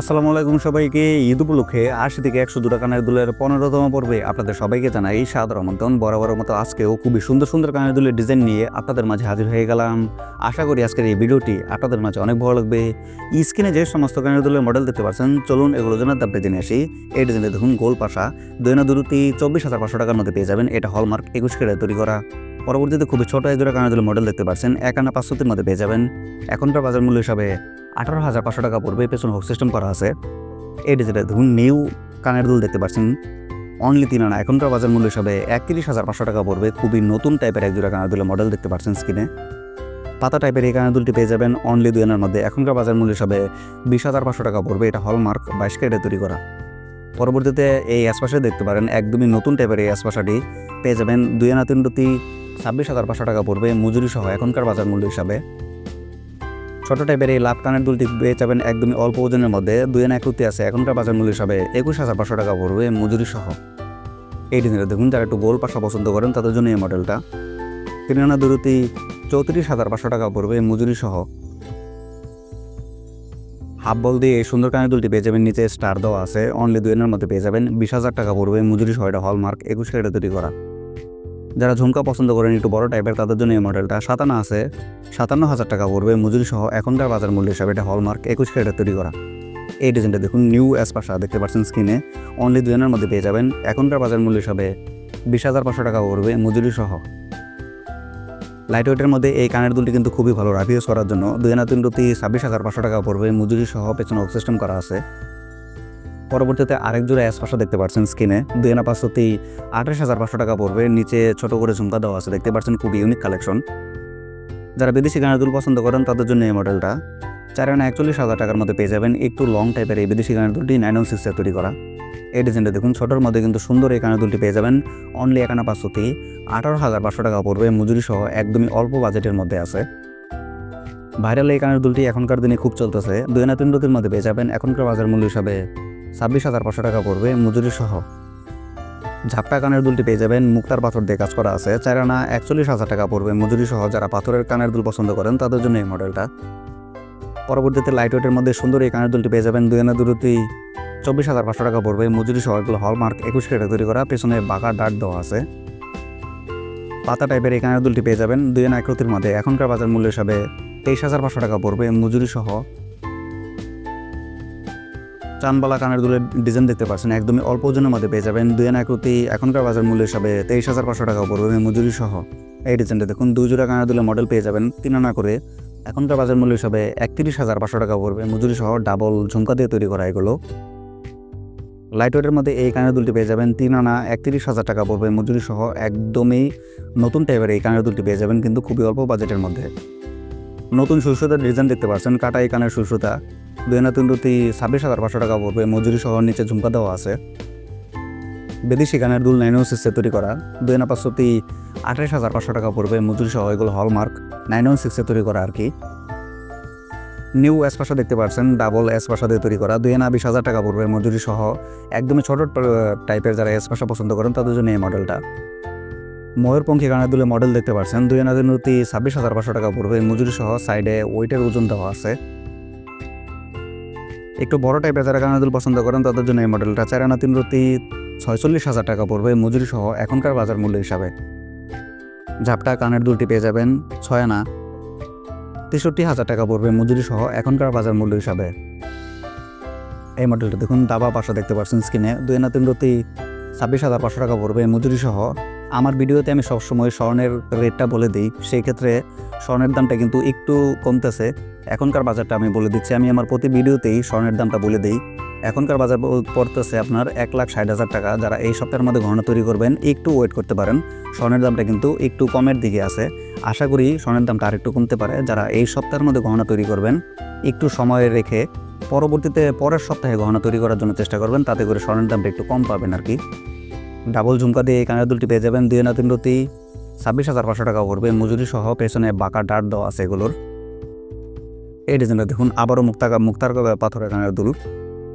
আসসালামু আলাইকুম সবাইকে ঈদ উপলক্ষে আশি থেকে একশো দু কানের দুলের পনেরোতম পর্বে আপনাদের সবাইকে জানাই এই সাদর আমন্ত্রণ। বরাবরের মতো আজকেও খুবই সুন্দর সুন্দর কানের দুলের ডিজাইন নিয়ে আপনাদের মাঝে হাজির হয়ে গেলাম। আশা করি আজকের এই ভিডিওটি আপনাদের মাঝে অনেক ভালো লাগবে। স্ক্রিনে যে সমস্ত কানের দুলের মডেল দেখতে পাচ্ছেন, চলুন এগুলো জন্য দাম জেনে আসি। এই ডিজাইনে দেখুন, গোল পাশা দুই না দুরুতি, চব্বিশ হাজার পাঁচশো টাকার মধ্যে পেয়ে যাবেন। এটা হলমার্ক একুশ কেটে তৈরি করা। পরবর্তীতে খুবই ছোট কানের দুলের মডেল দেখতে পাচ্ছেন। এক আনা পাঁচশোটির মধ্যে পেয়ে যাবেন। এখনকার বাজার মূল্য হিসাবে আঠারো হাজার পাঁচশো টাকা পড়বে। পেছনে হোক সিস্টেম করা আছে। এই ডিজিটা দেখুন নিউ কানের দুল দেখতে পাচ্ছেন। অনলি তিন আনা। এখনকার বাজার মূল্য হিসাবে একত্রিশ হাজার পাঁচশো টাকা পড়বে। খুবই নতুন টাইপের এক জোড়া কানের দুলের মডেল দেখতে পাচ্ছেন স্ক্রিনে পাতা টাইপের এই কানের দুলটি পেয়ে যাবেন অনলি দুই আনার মধ্যে। এখনকার বাজার মূল্য হিসাবে বিশ হাজার পাঁচশো টাকা পড়বে। এটা হলমার্ক বাইশ ক্যারেটে তৈরি করা। পরবর্তীতে এই অ্যাসপাশে দেখতে পারেন। একদমই নতুন টাইপের এই অ্যাসপাশাটি পেয়ে যাবেন। দুই আনা তিন ছাব্বিশ হাজার পাঁচশো টাকা পড়বে মজুরি সহ এখনকার বাজার মূল্য হিসাবে। ছোট টাইপের এই লাভ কানের দুলটি পেয়ে যাবেন একদমই অল্প ওজনের মধ্যে, দুই আনা একরুতি আছে এখনকার বাজার মূল্য হিসাবে একুশ হাজার পাঁচশো টাকা পড়বে মজুরি সহ এই ডিজাইনটা দেখুন, যারা একটু গোল পাশা পছন্দ করেন তাদের জন্য এই মডেলটা। তিন আনা দুরুতি চৌত্রিশ হাজার পাঁচশো টাকা পড়বে মজুরি সহ হাফ বল দিয়ে এই সুন্দর কানের দুলটি পেয়ে যাবেন, নিচে স্টার দেওয়া আছে অনলি দুই আনার মধ্যে পেয়ে যাবেন বিশ হাজার টাকা পড়বে মজুরি সহ এটা হলমার্ক, একুশ ক্যারেটে তৈরি করা। যারা ঝুমকা পছন্দ করেন, একটু বড় টাইপের তাদের জন্য এই মডেলটা সাতান্ন আছে, সাতান্ন হাজার টাকা পড়বে মজুরি সহ এখনকার বাজার মূল্য হিসাবে এটা হলমার্ক একুশ ক্যারেটে তৈরি করা। এই ডিজাইনটা দেখুন নিউ অ্যাসপাশা দেখতে পাচ্ছেন স্ক্রিনে অনলি দুই আনার মধ্যে পেয়ে যাবেন। এখনকার বাজার মূল্য হিসাবে বিশ হাজার পাঁচশো টাকা পড়বে মজুরি সহ। লাইট ওয়েটের মধ্যে এই কানের দুলটি কিন্তু খুবই ভালো রাফ ইউজ করার জন্য। দুই আনা তিন ছাব্বিশ হাজার পাঁচশো টাকা পড়বে মজুরি সহ, পেছনে অফ সিস্টেম করা আছে। পরবর্তীতে আরেক জোড়া অ্যাস পাশা দেখতে পাচ্ছেন স্ক্রিনে দুই আনা পাঁচশোতেই আঠাশ হাজার পাঁচশো টাকা পড়বে। নিচে ছোট করে ঝুমকা দেওয়া আছে। দেখতে পাচ্ছেন খুবই ইউনিক কালেকশন যারা বিদেশি গানের দুল পছন্দ করেন, তাদের জন্য এই মডেলটা চার আনা একচল্লিশ হাজার টাকার মধ্যে পেয়ে যাবেন। একটু লং টাইপের এই বিদেশি গানের দুলটি নাইন ওয়ান সিক্সে তৈরি করা। এই ডিজাইনটা দেখুন, ছোটোর মধ্যে কিন্তু সুন্দর এই কানের দুলটি পেয়ে যাবেন। অনলি একানা পাঁচশোতেই আঠারো হাজার পাঁচশো টাকা পড়বে। মজুরি সহ একদমই অল্প বাজেটের মধ্যে আছে। ভাইরাল এই কানের দুলটি এখনকার দিনে খুব চলতেছে। দুই আনা তিন মধ্যে পেয়ে যাবেন। এখনকার বাজার মূল্য হিসাবে ছাব্বিশ হাজার পাঁচশো টাকা পড়বে মজুরি সহ ঝাপটা কানের দুলটি পেয়ে যাবেন মুক্তার পাথর দিয়ে কাজ করা আছে। চার আনা একচল্লিশ হাজার টাকা পড়বে মজুরি সহ যারা পাথরের কানের দুল পছন্দ করেন তাদের জন্য এই মডেলটা। পরবর্তীতে লাইট ওয়েটের মধ্যে সুন্দর এই কানের দুলটি পেয়ে যাবেন দুই আনা দুরুতি। চব্বিশ হাজার পাঁচশো টাকা পড়বে মজুরি সহ এগুলো হলমার্ক একুশ কেটে তৈরি করা, পেছনে বাঁকা ডাট দেওয়া আছে। পাতা টাইপের এই কানের দুলটি পেয়ে যাবেন দুই আনা একরতির মধ্যে। এখনকার বাজার মূল্য হিসাবে তেইশ হাজার পাঁচশো টাকা পড়বে মজুরি সহ চানবালা কানের দুলের ডিজাইন দেখতে পাচ্ছেন, একদমই অল্প ওজনের মধ্যে পেয়ে যাবেন। দুই আনা একরতি এখনকার বাজার মূল্য হিসাবে তেইশ হাজার পাঁচশো টাকা পড়বে মজুরি সহ এই ডিজাইনটা দেখুন, দুই জোড়া কানের দুলের মডেল পেয়ে যাবেন, তিন আনা করে। এখনকার বাজার মূল্য হিসাবে একত্রিশ হাজার পাঁচশো টাকা পড়বে, মজুরি সহ ডাবল ঝুমকা দিয়ে তৈরি করা এগুলো। লাইট ওয়েটের মধ্যে এই কানের দুলটি পেয়ে যাবেন, তিন আনা একত্রিশ হাজার টাকা পড়বে, মজুরি সহ একদমই নতুন টাইপের এই কানের দুলটি পেয়ে যাবেন, কিন্তু খুবই অল্প বাজেটের মধ্যে। নতুন সুরসুতার ডিজাইন দেখতে পাচ্ছেন কাটা এই কানের সুরসুতা দুই আনা তিন রুতি ছাব্বিশ হাজার পাঁচশো টাকা পড়বে, মজুরি সহ নিচে ঝুমকা দেওয়া আছে। বিদেশি কানের দুল নাইন ওয়ান সিক্সে তৈরি করা, দুই আনা পাঁচশোটি আঠাশ হাজার পাঁচশো টাকা পড়বে, মজুরি সহ এগুলো হলমার্ক নাইন সিক্সে তৈরি করা আর কি। নিউ এস পাশা দেখতে পাচ্ছেন ডাবল অ্যাসপাশা দিয়ে তৈরি করা, দুই আনা বিশ হাজার টাকা পড়বে, মজুরি সহ। একদমই ছোট টাইপের যারা অ্যাসপাশা পছন্দ করেন, তাদের জন্য এই মডেলটা ময়ূরপঙ্খী কানের দুলে মডেল দেখতে পাচ্ছেন দুই আনা দিন রুতি ছাব্বিশ হাজার পাঁচশো টাকা পড়বে। মজুরি সহ সাইডে ওয়েটের ওজন দেওয়া আছে। একটু বড় টাইপের যারা কানের দুল পছন্দ করেন, তাদের জন্য এই মডেলটা চার আনা তিন রুতি ছয়চল্লিশ হাজার টাকা পড়বে। মজুরি সহ এখনকার বাজার মূল্য হিসাবে। ঝাপটা কানের দুলটি পেয়ে যাবেন ছয় আনা তেষট্টি হাজার টাকা পড়বে। মজুরি সহ এখনকার বাজার মূল্য হিসাবে। এই মডেলটা দেখুন, দাবা পাশা দেখতে পাচ্ছেন স্ক্রিনে দুই আনা তিন রতি ছাব্বিশ হাজার পাঁচশো টাকা পড়বে। মজুরি সহ আমার ভিডিওতে আমি সবসময় স্বর্ণের রেটটা বলে দিই। সেই ক্ষেত্রে স্বর্ণের দামটা কিন্তু একটু কমতেছে। এখনকার বাজারটা আমি বলে দিচ্ছি। আমি আমার প্রতি ভিডিওতেই স্বর্ণের দামটা বলে দিই। এখনকার বাজার পড়তেছে আপনার এক লাখ ষাট হাজার টাকা। যারা এই সপ্তাহের মধ্যে গহনা তৈরি করবেন, একটু ওয়েট করতে পারেন। স্বর্ণের দামটা কিন্তু একটু কমের দিকে আছে। আশা করি স্বর্ণের দামটা আরেকটু কমতে পারে। যারা এই সপ্তাহের মধ্যে গহনা তৈরি করবেন, একটু সময় রেখে পরবর্তীতে পরের সপ্তাহে গহনা তৈরি করার জন্য চেষ্টা করবেন। তাতে করে স্বর্ণের দামটা একটু কম পাবেন আর কি ডাবল ঝুমকা দিয়ে এই কানের দুলটি পেয়ে যাবেন দুই না তিন রতি ছাব্বিশ হাজার পাঁচশো টাকা পড়বে। মজুরি সহ পেছনে বাঁকা ডাট দেওয়া আছে এগুলোর। এই ডিজাইনটা দেখুন, আবারও মুক্তা মুক্তার পাথরের কানের দুল।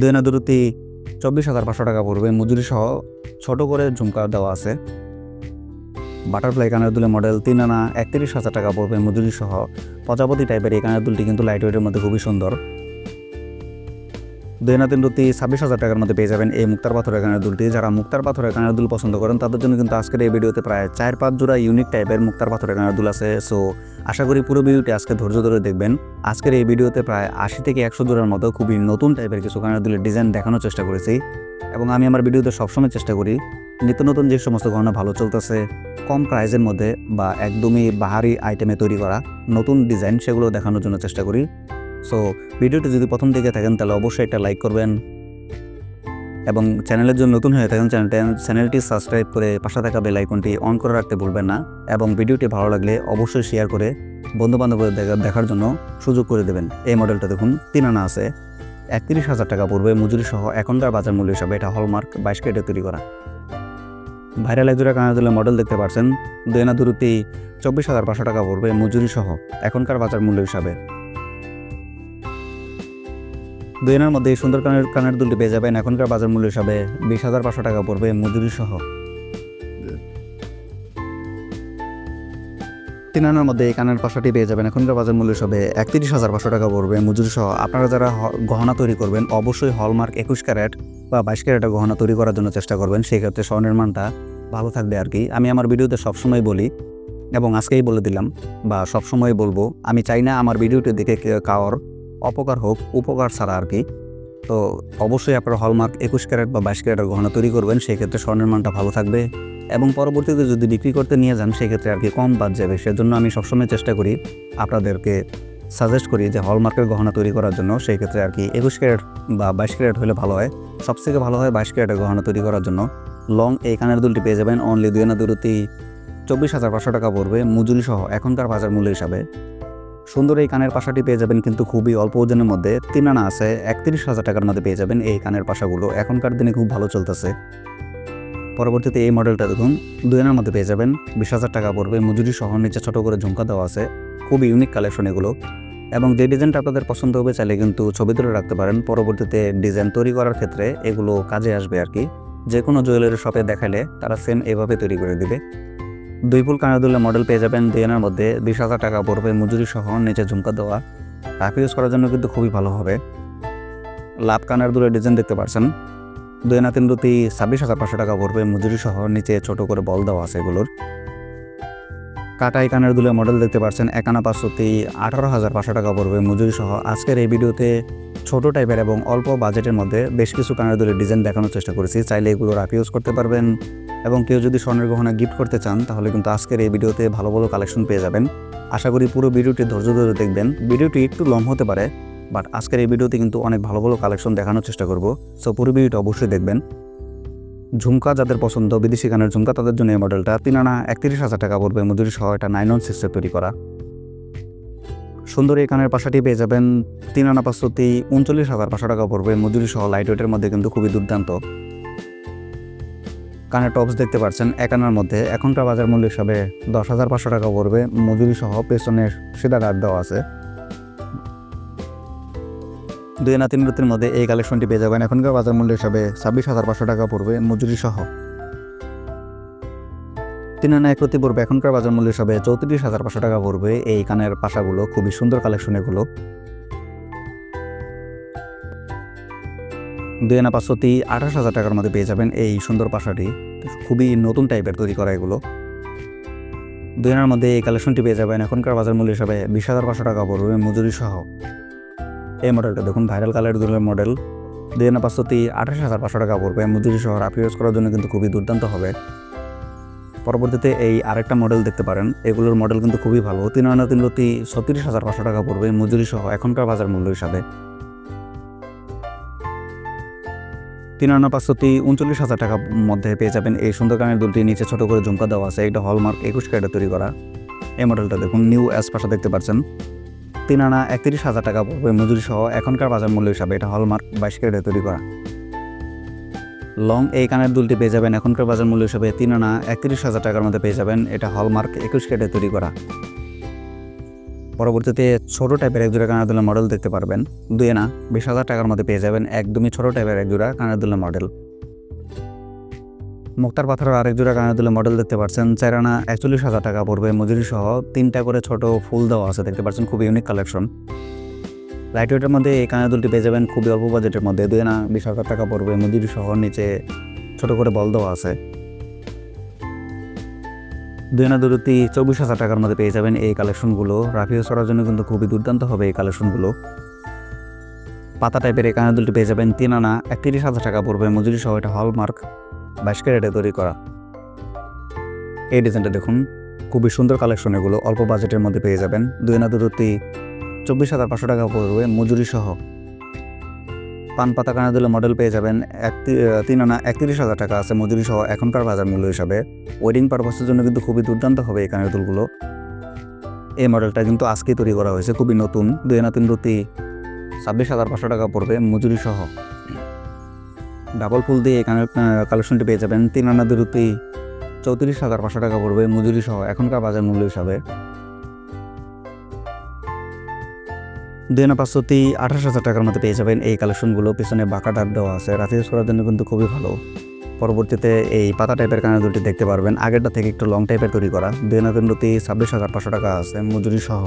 দুই না দুরতি চব্বিশ হাজার পাঁচশো টাকা পড়বে। মজুরি সহ ছোট করে ঝুমকা দেওয়া আছে। বাটারফ্লাই কানের দুলের মডেল তিন আনা একত্রিশ হাজার টাকা পড়বে। মজুরি সহ প্রজাপতি টাইপের এই কানের দুলটি কিন্তু লাইট ওয়েটের মধ্যে খুবই সুন্দর। দুই না রুটি ছাব্বিশ হাজার টাকার মধ্যে পেয়ে যাবেন এই মুক্তার পাথরের কানের দুলটি। যারা মুক্তার পাথরের কানের দুল পছন্দ করেন, তাদের জন্য কিন্তু আজকের এই ভিডিওতে প্রায় চার পাঁচ জোড়া ইউনিক টাইপের মুক্তার পাথরের কানের দুল আছে। সো আশা করি পুরো ভিডিওটি আজকে ধৈর্য ধরে দেখবেন। আজকের এই ভিডিওতে প্রায় আশি থেকে একশো জোড়ার মতো খুবই নতুন টাইপের কিছু কানের দুলের ডিজাইন দেখানোর চেষ্টা করেছি এবং আমি আমার ভিডিওতে সবসময় চেষ্টা করি নিত্য নতুন যে সমস্ত গহনা ভালো চলতেছে, কম প্রাইজের মধ্যে বা একদমই বাহারি আইটেমে তৈরি করা নতুন ডিজাইন সেগুলো দেখানোর জন্য চেষ্টা করি। সো ভিডিওটি যদি প্রথম দিকে থাকেন, তাহলে অবশ্যই একটা লাইক করবেন। এবং চ্যানেলের জন্য নতুন হয়ে থাকেন, চ্যানেলটা, চ্যানেলটি সাবস্ক্রাইব করে পাশে থাকা বেল আইকনটি অন করে রাখতে ভুলবেন না। এবং ভিডিওটি ভালো লাগলে অবশ্যই শেয়ার করে বন্ধু বান্ধবদের দেখা, দেখার জন্য সুযোগ করে দেবেন। এই মডেলটা দেখুন, তিন আনা আছে। একত্রিশ হাজার টাকা পড়বে মজুরি সহ এখনকার বাজার মূল্য হিসাবে এটা হলমার্ক বাইশ কেটে তৈরি করা। ভাইরাল একজোড়া কানাদুলের মডেল দেখতে পাচ্ছেন। দুয়েনা দুরুতি চব্বিশ হাজার পাঁচশো টাকা পড়বে মজুরি সহ এখনকার বাজার মূল্য হিসাবে। দুয়েনার মধ্যে এই সুন্দর কানের কানের দুলটি পেয়ে যাবেন এখনকার বাজার মূল্য হিসাবে বিশ হাজার পাঁচশো টাকা পড়বে মজুরি সহ। তিন আনার মধ্যে এই কানের পাশাটি পেয়ে যাবেন এখনকার বাজার মূল্য হিসাবে একত্রিশ হাজার পাঁচশো টাকা পড়বে মজুরি সহ। আপনারা যারা গহনা তৈরি করবেন, অবশ্যই হলমার্ক একুশ ক্যারেট বা বাইশ ক্যারেটের গহনা তৈরি করার জন্য চেষ্টা করবেন, সেই ক্ষেত্রে স্বর্ণের মানটা ভালো থাকবে আর কি। আমি আমার ভিডিওতে সবসময় বলি এবং আজকেই বলে দিলাম বা সবসময় বলব, আমি চাই না আমার ভিডিওটি দেখে কে- কারোর অপকার হোক, উপকার ছাড়া আর কি। তো অবশ্যই আপনারা হলমার্ক একুশ ক্যারেট বা বাইশ ক্যারেটের গহনা তৈরি করবেন সেই ক্ষেত্রে স্বর্ণের মানটা ভালো থাকবে। এবং পরবর্তীতে যদি বিক্রি করতে নিয়ে যান, সেক্ষেত্রে আর কি কম বাদ যাবে। সেজন্য আমি সবসময় চেষ্টা করি আপনাদেরকে সাজেস্ট করি যে হলমার্কের গহনা তৈরি করার জন্য সেই ক্ষেত্রে আর কি একুশ ক্যারেট বা বাইশ ক্যারেট হলে ভালো হয়। সবথেকে ভালো হয় বাইশ ক্যারেটের গহনা তৈরি করার জন্য। লং এই কানের দুলটি পেয়ে যাবেন অনলি দুই না দুরুতি চব্বিশ হাজার পাঁচশো টাকা পড়বে, মজুরি সহ এখনকার বাজার মূল্য হিসাবে। সুন্দর এই কানের পাশাটি পেয়ে যাবেন কিন্তু খুবই অল্প ওজনের মধ্যে। তিন আনা আছে, একত্রিশ হাজার টাকার মধ্যে পেয়ে যাবেন এই কানের পাশাগুলো। এখনকার দিনে খুব ভালো চলতেছে। পরবর্তীতে এই মডেলটা দেখুন, দুই আনার মধ্যে পেয়ে যাবেন। বিশ হাজার টাকা পড়বে, মজুরি সহ নিচে ছোটো করে ঝুমকা দেওয়া আছে। খুবই ইউনিক কালেকশন এগুলো। এবং যে ডিজাইনটা আপনাদের পছন্দ হবে চাইলে কিন্তু ছবি তুলে রাখতে পারেন। পরবর্তীতে ডিজাইন তৈরি করার ক্ষেত্রে এগুলো কাজে আসবে আর কি। যে কোনো জুয়েলারি শপে দেখালে তারা সেম এভাবে তৈরি করে দিবে। দুই ফুল কানাদুল্লা মডেল পেয়ে যাবেন দুই আনার মধ্যে বিশ হাজার টাকা পড়বে মজুরি সহ নিচে ঝুমকা দেওয়া। তাকে ইউজ করার জন্য কিন্তু খুবই ভালো হবে। লাভ কানার দুলের ডিজাইন দেখতে পাচ্ছেন দুই আনা তিন রুতি ছাব্বিশ হাজার পাঁচশো টাকা পড়বে মজুরি সহ নিচে ছোট করে বল দেওয়া আছে এগুলোর। কাটাই কানের দুলের মডেল দেখতে পাচ্ছেন একানা পাঁচশোতি আঠারো হাজার পাঁচশো টাকা পড়বে মজুরি সহ। আজকের এই ভিডিওতে ছোট টাইপের এবং অল্প বাজেটের মধ্যে বেশ কিছু কানের দুলের ডিজাইন দেখানোর চেষ্টা করেছি। চাইলে এগুলো রাফ ইউজ করতে পারবেন এবং কেউ যদি স্বর্ণের গহনা গিফট করতে চান, তাহলে কিন্তু আজকের এই ভিডিওতে ভালো ভালো কালেকশন পেয়ে যাবেন। আশা করি পুরো ভিডিওটি ধৈর্য ধরে দেখবেন। ভিডিওটি একটু লং হতে পারে বাট আজকের এই ভিডিওতে কিন্তু অনেক ভালো ভালো কালেকশন দেখানোর চেষ্টা করব। সো পুরো ভিডিওটা অবশ্যই দেখবেন। ঝুমকা যাদের পছন্দ, বিদেশি গানের ঝুমকা, তাদের জন্য এই মডেলটা তিন আনা একত্রিশ হাজার টাকা পড়বে মজুরি সহ, এটা নাইন ওয়ান সিক্সের তৈরি করা। সুন্দর এই কানের পাশাটি পেয়ে যাবেন তিন আনা পাঁচশোতি উনচল্লিশ হাজার পাঁচশো টাকা পড়বে মজুরি সহ লাইট ওয়েটের মধ্যে কিন্তু খুবই দুর্দান্ত। কানের টপস দেখতে পাচ্ছেন, এক আনার মধ্যে এখনকার বাজার মূল্য হিসাবে দশ হাজার পাঁচশো টাকা পড়বে। মজুরি সহ, পেছনে সিধা গার্ড দেওয়া আছে। দুই আনা তিন রুতির মধ্যে এই কালেকশনটি পেয়ে যাবেন। এখনকার বাজার মূল্য হিসাবে ছাব্বিশ হাজার পাঁচশো টাকা পড়বে মজুরি সহ। তিন আনা এক রুতি পড়বে এখনকার বাজার মূল্য হিসাবে চৌত্রিশ হাজার পাঁচশো টাকা পড়বে। এই কানের পাশাগুলো খুবই সুন্দর কালেকশন এগুলো। দুই আনা পাঁচশোটি আঠাশ হাজার টাকার মধ্যে পেয়ে যাবেন এই সুন্দর পাশাটি। খুবই নতুন টাইপের তৈরি করা এগুলো। দুই আনার মধ্যে এই কালেকশনটি পেয়ে যাবেন এখনকার বাজার মূল্য হিসাবে বিশ হাজার পাঁচশো টাকা পড়বে মজুরি সহ। এই মডেলটা দেখুন ভাইরাল কালার দুলের মডেল দুই আনা পাঁচশোটি আঠাশ হাজার পাঁচশো টাকা পড়বে। মজুরি শহর রাফ ইউজ করার জন্য কিন্তু খুবই দুর্দান্ত হবে। পরবর্তীতে এই আরেকটা মডেল দেখতে পারেন। এগুলোর মডেল কিন্তু খুবই ভালো। তিন আনা তিন রতি ছত্রিশ হাজার পাঁচশো টাকা পড়বে মজুরি সহ এখনকার বাজার মূল্য হিসাবে তিন আনা পাঁচশোটি উনচল্লিশ হাজার টাকার মধ্যে পেয়ে যাবেন। এই সুন্দর কানের দুলটি নিচে ছোট করে ঝুমকা দেওয়া আছে। এটা হলমার্ক একুশ ক্যারেটে তৈরি করা। এই মডেলটা দেখুন নিউ অ্যাস পাশা দেখতে পাচ্ছেন। তিন আনা একত্রিশ হাজার টাকা পড়বে মজুরি সহ এখনকার বাজার মূল্য হিসাবে। এটা হলমার্ক বাইশ ক্যারেটে তৈরি করা। লং এই কানের দুলটি পেয়ে যাবেন এখনকার বাজার মূল্য হিসাবে তিন আনা একত্রিশ হাজার টাকার মধ্যে পেয়ে যাবেন। এটা হলমার্ক একুশ ক্যারেটে তৈরি করা। পরবর্তীতে ছোট টাইপের এক জোড়া কানের দুলের মডেল দেখতে পারবেন। দুই আনা বিশ হাজার টাকার মধ্যে পেয়ে যাবেন। একদমই ছোট টাইপের এক জোড়া কানের দুলের মডেল মুক্তার পাথরের আরেক জোড়া কানের দুলের মডেল দেখতে পাচ্ছেন। চার আনা একচল্লিশ হাজার টাকা পড়বে মজুরি সহ তিনটা করে ছোট ফুল দেওয়া আছে, দেখতে পাচ্ছেন খুব ইউনিক কালেকশন লাইট ওয়েটের মধ্যে এই কানের দুলটি পেয়ে যাবেন খুবই অল্প বাজেটের মধ্যে। দুই না বিশ হাজার টাকা পড়বে মজুরি সহ নিচে ছোট করে বল দেওয়া আছে। দুই না দুটি চব্বিশ হাজার টাকার মধ্যে পেয়ে যাবেন এই কালেকশনগুলো রাফিও করার জন্য কিন্তু খুবই দুর্দান্ত হবে এই কালেকশনগুলো পাতা টাইপের এই কানের দুলটি পেয়ে যাবেন তিন আনা একত্রিশ হাজার টাকা পড়বে মজুরি সহ এটা হলমার্ক বাইশ ক্যারেটে তৈরি করা। এই ডিজাইনটা দেখুন, খুবই সুন্দর কালেকশন এগুলো, অল্প বাজেটের মধ্যে পেয়ে যাবেন। দুই না দুটি চব্বিশ হাজার পাঁচশো টাকা পড়বে মজুরি সহ। পান পাতা কানা দিলে মডেল পেয়ে যাবেন, এক তিন আনা একত্রিশ হাজার টাকা আছে মজুরি সহ এখনকার বাজার মূল্য হিসাবে। ওয়েডিং পারপাসের জন্য কিন্তু খুবই দুর্দান্ত হবে এই কানের দুলগুলো। এই মডেলটা কিন্তু আজকেই তৈরি করা হয়েছে, খুবই নতুন। দুই আনা তিন রুতি ছাব্বিশ হাজার পাঁচশো টাকা পড়বে মজুরি সহ। ডাবল ফুল দিয়ে কানের কালেকশনটি পেয়ে যাবেন। তিন আনা দুই রুতি চৌত্রিশ হাজার পাঁচশো টাকা পড়বে মজুরি সহ, এখনকার বাজার মূল্য হিসাবে। দুই না পাঁচশোটি আঠাশ হাজার টাকার মধ্যে পেয়ে যাবেন এই কালেকশনগুলো পিছনে বাঁকা ডাক দেওয়া আছে, রাতে করার জন্য কিন্তু খুবই ভালো। পরবর্তীতে এই পাতা টাইপের কানে দুটি দেখতে পারবেন। আগেরটা থেকে একটু লং টাইপের তৈরি করা। দুই না তিনটি ছাব্বিশ হাজার পাঁচশো টাকা আছে, মজুরি সহ।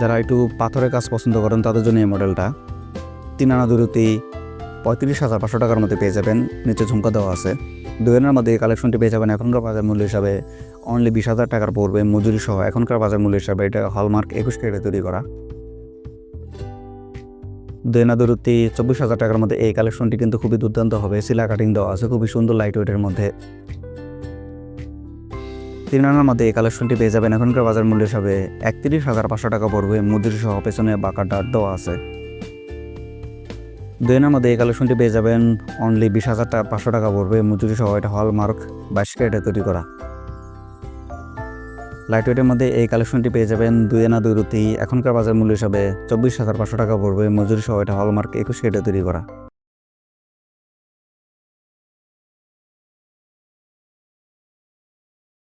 যারা একটু পাথরের কাজ পছন্দ করেন, তাদের জন্য এই মডেলটা তিন আনা দুরুতি পঁয়ত্রিশ হাজার পাঁচশো টাকার মধ্যে পেয়ে যাবেন। নিচে ঝুমকা দেওয়া আছে। দুজনের মধ্যে এই কালেকশনটি পেয়ে যাবেন এখনকার বাজার মূল্য হিসাবে অনলি বিশ হাজার টাকার পড়বে মজুরি সহ। এখনকার বাজার মূল্য হিসাবে এটা হলমার্ক একুশ ক্যারেটে তৈরি করা। দুয়না দূরত্বে চব্বিশ হাজার টাকার মধ্যে এই কালেকশনটি কিন্তু খুবই দুর্দান্ত হবে। সিলা কাটিং দেওয়া আছে, খুবই সুন্দর লাইট ওয়েটের মধ্যে। তিন আনার মধ্যে এই কালেকশনটি পেয়ে যাবেন এখনকার বাজার মূল্য হিসাবে একত্রিশ হাজার পাঁচশো টাকা পড়বে। মজুরি সহ পেছনে বাঁকা ডাট দেওয়া আছে। দুইনার মধ্যে এই কালেকশনটি পেয়ে যাবেন। অনলি বিশ হাজার টাকা, পাঁচশো টাকা পড়বে। মজুরি সহ এটা হলমার্ক বাইশ ক্যারেটে তৈরি করা। লাইট ওয়েটের মধ্যে এই কালেকশনটি পেয়ে যাবেন দুই আনা দুই রুতি এখনকার বাজার মূল্য হিসাবে চব্বিশ হাজার পাঁচশো টাকা পড়বে। মজুরি সহ এটা হলমার্ক একুশ ক্যারেটে তৈরি করা।